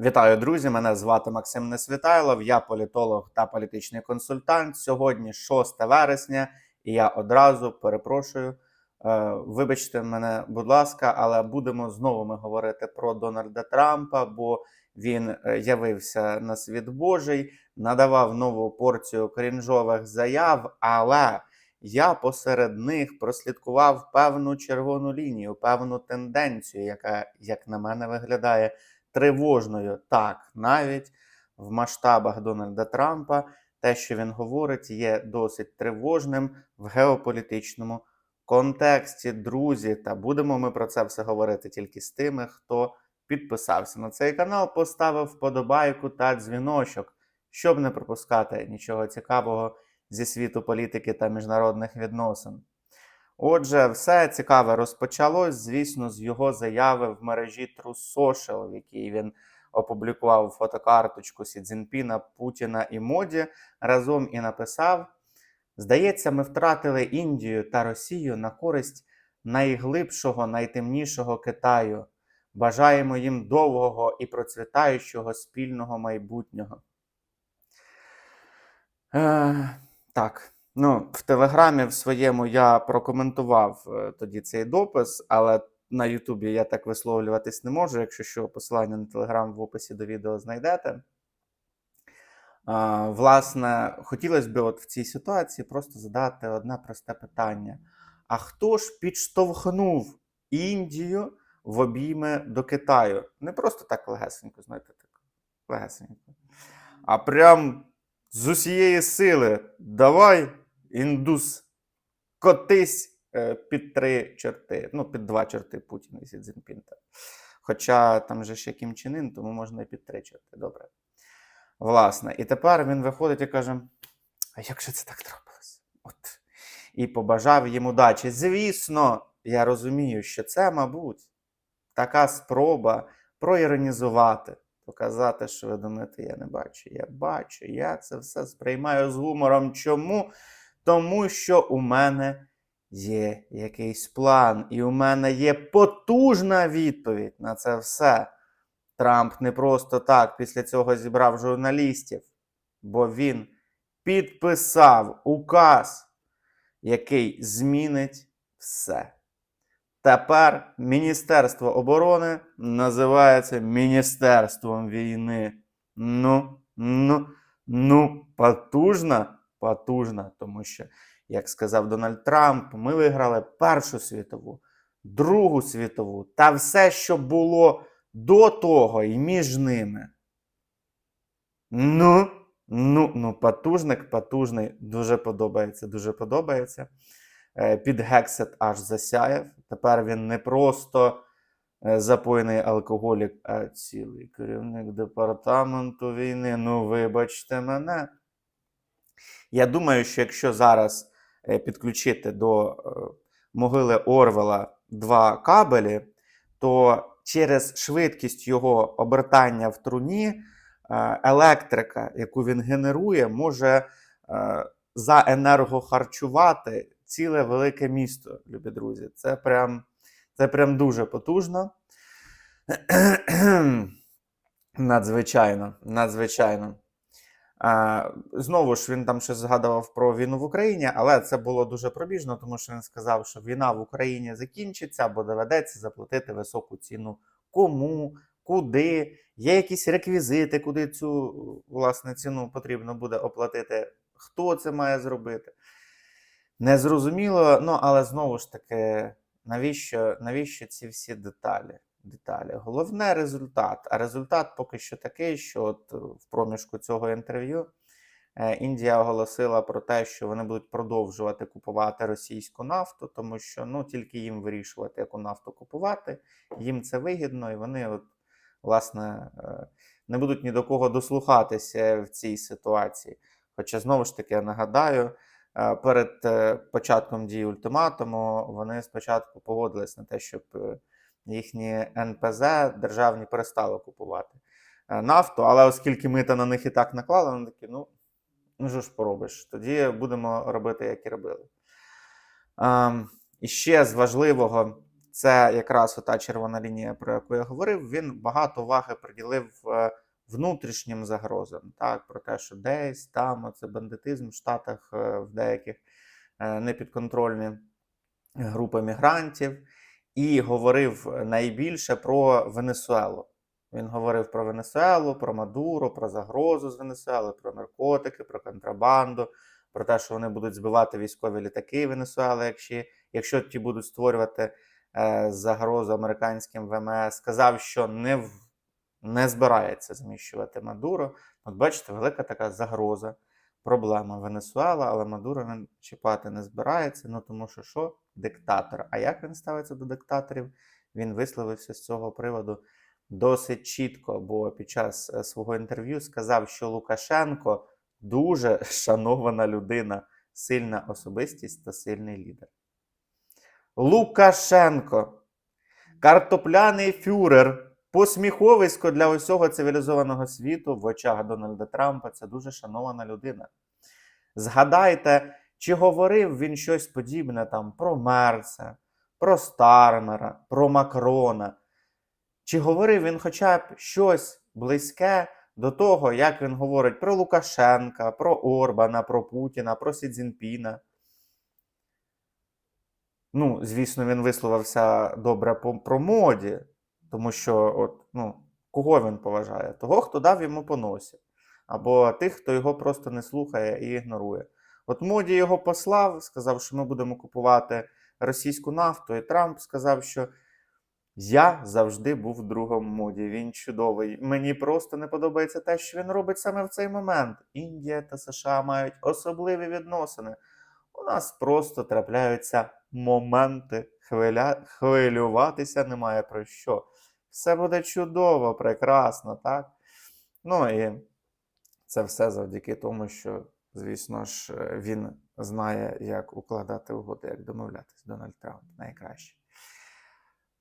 Вітаю, друзі! Мене звати Максим Несвітайлов, я політолог та політичний консультант. Сьогодні 6 вересня, і я одразу перепрошую. е, Вибачте мене, будь ласка, але будемо знову ми говорити про Дональда Трампа, бо він е, явився на світ Божий, надавав нову порцію крінжових заяв, але я посеред них прослідкував певну червону лінію, певну тенденцію, яка, як на мене, виглядає тривожною. Так, навіть в масштабах Дональда Трампа те, що він говорить, є досить тривожним в геополітичному контексті. Друзі, та будемо ми про це все говорити тільки з тими, хто підписався на цей канал, поставив вподобайку та дзвіночок, щоб не пропускати нічого цікавого зі світу політики та міжнародних відносин. Отже, все цікаве розпочалось, звісно, з його заяви в мережі True Social, в якій він опублікував фотокарточку Сі Цзіньпіна, Путіна і Моді разом і написав: Здається, ми втратили Індію та Росію на користь найглибшого, найтемнішого Китаю. Бажаємо їм довгого і процвітаючого спільного майбутнього. Е, так. Ну, в Телеграмі в своєму я прокоментував е, тоді цей допис, але на Ютубі я так висловлюватись не можу. Якщо що, посилання на Телеграм в описі до відео знайдете. А, власне, хотілося б от в цій ситуації просто задати одне просте питання: а хто ж підштовхнув Індію в обійми до Китаю? Не просто так легесенько, знаєте, так легесенько, а прям з усієї сили давай, індус, котись е, під три чорти, ну, під два чорти Путіна і Сі Цзіньпінта. Хоча там же ще Кім Чен Ін, тому можна і під три чорти. Добре. Власне, і тепер він виходить і каже: А як же це так трапилось? От. І побажав їм удачі. Звісно, я розумію, що це, мабуть, така спроба проіронізувати, показати, що ви думаєте, я не бачу. Я бачу, я це все сприймаю з гумором. Чому? Тому що у мене є якийсь план, і у мене є потужна відповідь на це все. Трамп не просто так після цього зібрав журналістів, бо він підписав указ, який змінить все. Тепер Міністерство оборони називається Міністерством війни. Ну, ну, ну, потужна, потужна, тому що, як сказав Дональд Трамп, ми виграли Першу світову, Другу світову та все, що було до того і між ними. Ну, ну, ну, потужник, потужний, дуже подобається, дуже подобається. Е, Під гексет аж засяяв. Тепер він не просто е, запойний алкоголік, а цілий керівник департаменту війни. Ну, вибачте мене. Я думаю, що якщо зараз е, підключити до е, могили Орвела два кабелі, то через швидкість його обертання в труні е, електрика, яку він генерує, може е, заенергохарчувати ціле велике місто, любі друзі. Це прям, це прям дуже потужно. Надзвичайно, надзвичайно. Знову ж він там щось згадував про війну в Україні, але це було дуже пробіжно, тому що він сказав, що війна в Україні закінчиться, або доведеться заплатити високу ціну кому, куди, є якісь реквізити, куди цю власне ціну потрібно буде оплатити, хто це має зробити. Незрозуміло, ну але знову ж таки, навіщо, навіщо ці всі деталі? Деталі? Головне результат. А результат поки що такий, що от в проміжку цього інтерв'ю е, Індія оголосила про те, що вони будуть продовжувати купувати російську нафту, тому що ну тільки їм вирішувати, яку нафту купувати. Їм це вигідно, і вони, от, власне, е, не будуть ні до кого дослухатися в цій ситуації. Хоча знову ж таки я нагадаю. Е, Перед е, початком дії ультиматуму вони спочатку погодились на те, щоб е, їхні НПЗ державні перестали купувати е, нафту, але оскільки мита на них і так наклали, вони такі, ну, ну що ж поробиш, тоді будемо робити, як і робили. Ем, І ще з важливого, це якраз та червона лінія, про яку я говорив. Він багато уваги приділив е, внутрішнім загрозам, так, про те, що десь там оце бандитизм в Штатах е, в деяких непідконтрольні групи мігрантів, і говорив найбільше про Венесуелу. Він говорив про Венесуелу, про Мадуро, про загрозу з Венесуели, про наркотики, про контрабанду, про те, що вони будуть збивати військові літаки Венесуели, якщо, якщо ті будуть створювати е, загрозу американським ВМС. Сказав, що не, не збирається зміщувати Мадуро. От бачите, велика така загроза, проблема Венесуела, але Мадуро він чіпати не збирається. Ну тому що що? Диктатор. А як він ставиться до диктаторів? Він висловився з цього приводу досить чітко, бо під час е, свого інтерв'ю сказав, що Лукашенко дуже шанована людина, сильна особистість та сильний лідер. Лукашенко, картопляний фюрер, посміховисько для усього цивілізованого світу в очах Дональда Трампа. Це дуже шанована людина. Згадайте, чи говорив він щось подібне там про Мерса, про Стармера, про Макрона. Чи говорив він хоча б щось близьке до того, як він говорить про Лукашенка, про Орбана, про Путіна, про Сі Цзіньпіна? Ну, звісно, він висловився добре про моді, тому що, от, ну, кого він поважає? Того, хто дав йому по носі, або тих, хто його просто не слухає і ігнорує. От моді його послав, сказав, що ми будемо купувати російську нафту, і Трамп сказав, що я завжди був другом моді. Він чудовий. Мені просто не подобається те, що він робить саме в цей момент. Індія та США мають особливі відносини. У нас просто трапляються моменти хвиля... хвилюватися немає про що. Все буде чудово, прекрасно, так? Ну і це все завдяки тому, що, звісно ж, е, він знає, як укладати угоди, як домовлятись. Дональд Трамп найкраще.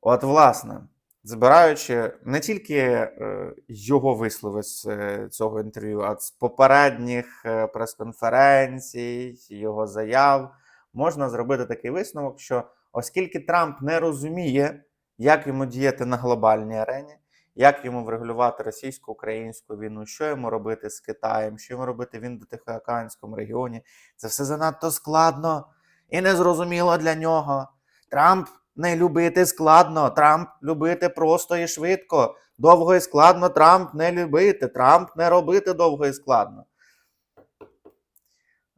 От, власне, збираючи не тільки е, його вислови з е, цього інтерв'ю, а з попередніх прес-конференцій, його заяв, можна зробити такий висновок, що оскільки Трамп не розуміє, як йому діяти на глобальній арені, як йому врегулювати російсько-українську війну, що йому робити з Китаєм, що йому робити в індотихоокеанському регіоні, це все занадто складно і незрозуміло для нього. Трамп не любити складно, Трамп любити просто і швидко. Довго і складно Трамп не любити, Трамп не робити довго і складно.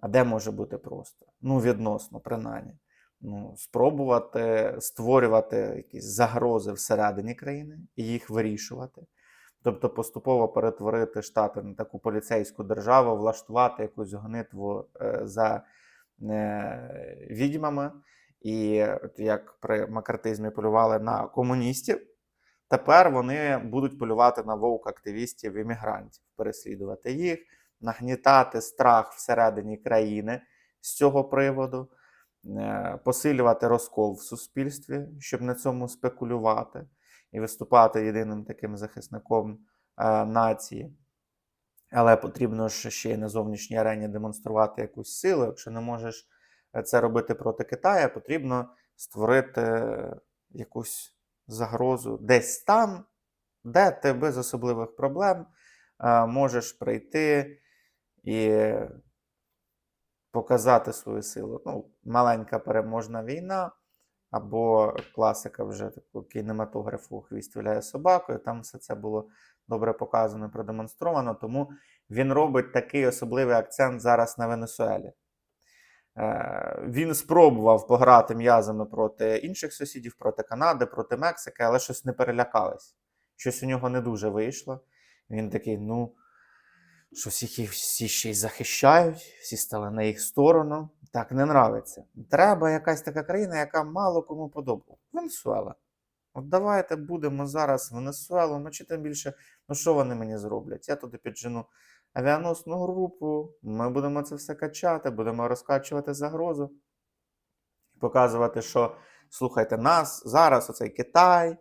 А де може бути просто? Ну, відносно, принаймні. Ну, спробувати створювати якісь загрози всередині країни і їх вирішувати. Тобто поступово перетворити Штати на таку поліцейську державу, влаштувати якусь гонитву е, за е, відьмами. І як при макартизмі полювали на комуністів, тепер вони будуть полювати на вовк-активістів іммігрантів, переслідувати їх, нагнітати страх всередині країни з цього приводу, посилювати розкол в суспільстві, щоб на цьому спекулювати і виступати єдиним таким захисником е, нації. Але потрібно ж ще й на зовнішній арені демонструвати якусь силу, якщо не можеш це робити проти Китаю, потрібно створити якусь загрозу десь там, де ти без особливих проблем е, можеш прийти і показати свою силу. Ну, маленька переможна війна, або класика вже такого кінематографу Хвіст віляє собакою. Там все це було добре показано і продемонстровано. Тому він робить такий особливий акцент зараз на Венесуелі. Е, Він спробував пограти м'язами проти інших сусідів, проти Канади, проти Мексики, але щось не перелякались. Щось у нього не дуже вийшло. Він такий: ну, що всіх їх всі ще й захищають, всі стали на їх сторону. Так не нравиться. Треба якась така країна, яка мало кому подобається. Венесуела. От давайте будемо зараз Венесуелу, ну чи тим більше, ну що вони мені зроблять? Я туди піджену авіаносну групу, ми будемо це все качати, будемо розкачувати загрозу. Показувати, що слухайте нас зараз, оцей Китай,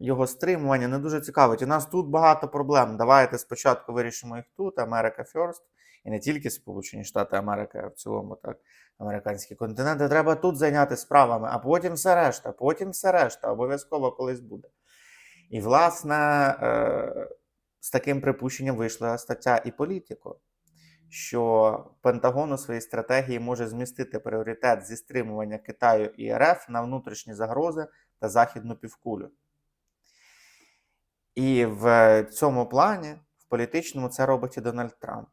його стримування не дуже цікавить. У нас тут багато проблем. Давайте спочатку вирішимо їх тут, Америка First, і не тільки Сполучені Штати Америки, а в цілому так, американський континент. Треба тут зайняти справами, а потім все решта, потім все решта, обов'язково колись буде. І, власне, е, з таким припущенням вийшла стаття і політико, що Пентагон у своїй стратегії може змістити пріоритет зі стримування Китаю і РФ на внутрішні загрози та західну півкулю. І в цьому плані, в політичному, це робить і Дональд Трамп,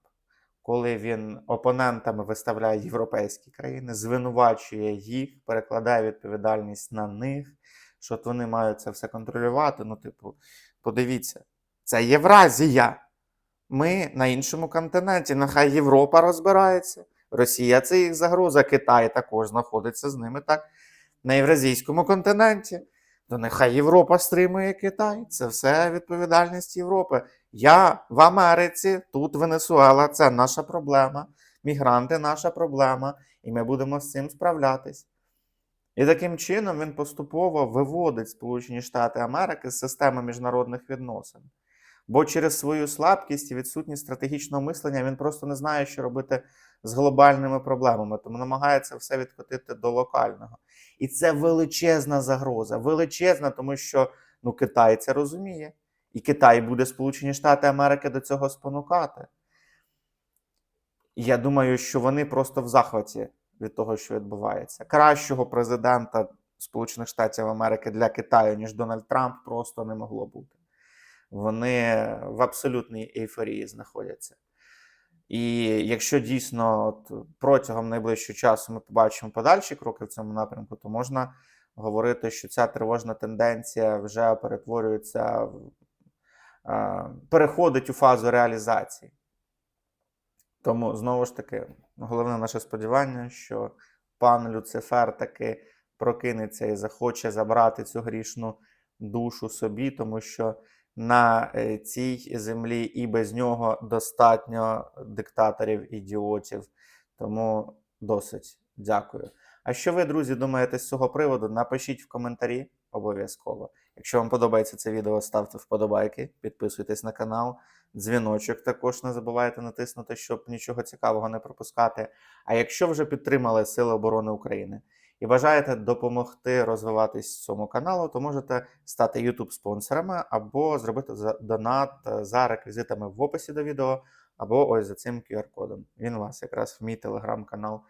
коли він опонентами виставляє європейські країни, звинувачує їх, перекладає відповідальність на них, що от вони мають це все контролювати. Ну, типу, подивіться, це Євразія. Ми на іншому континенті, нехай Європа розбирається. Росія це їх загроза, Китай також знаходиться з ними так на євразійському континенті. То нехай Європа стримує Китай. Це все відповідальність Європи. Я в Америці, тут Венесуела, це наша проблема. Мігранти наша проблема, і ми будемо з цим справлятись. І таким чином він поступово виводить Сполучені Штати Америки з системи міжнародних відносин. Бо через свою слабкість і відсутність стратегічного мислення він просто не знає, що робити з глобальними проблемами, тому намагається все відкотити до локального. І це величезна загроза, величезна, тому що ну, Китай це розуміє. І Китай буде Сполучені Штати Америки до цього спонукати. Я думаю, що вони просто в захваті від того, що відбувається. Кращого президента Сполучених Штатів Америки для Китаю, ніж Дональд Трамп, просто не могло бути. Вони в абсолютній ейфорії знаходяться. І якщо дійсно от, протягом найближчого часу ми побачимо подальші кроки в цьому напрямку, то можна говорити, що ця тривожна тенденція вже перетворюється е, переходить у фазу реалізації. Тому знову ж таки, головне наше сподівання, що пан Люцифер таки прокинеться і захоче забрати цю грішну душу собі, тому що на е, цій землі і без нього достатньо диктаторів, ідіотів. Тому досить дякую. А що ви, друзі, думаєте з цього приводу? Напишіть в коментарі обов'язково. Якщо вам подобається це відео, ставте вподобайки, підписуйтесь на канал, дзвіночок також не забувайте натиснути, щоб нічого цікавого не пропускати. А якщо вже підтримали Сили оборони України і бажаєте допомогти розвиватись цьому каналу, то можете стати youtube спонсорами або зробити донат е, за реквізитами в описі до відео, або ось за цим QR-кодом. Він вас якраз в мій телеграм-канал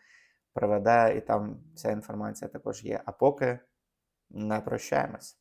приведе, і там вся інформація також є. А поки не прощаємось.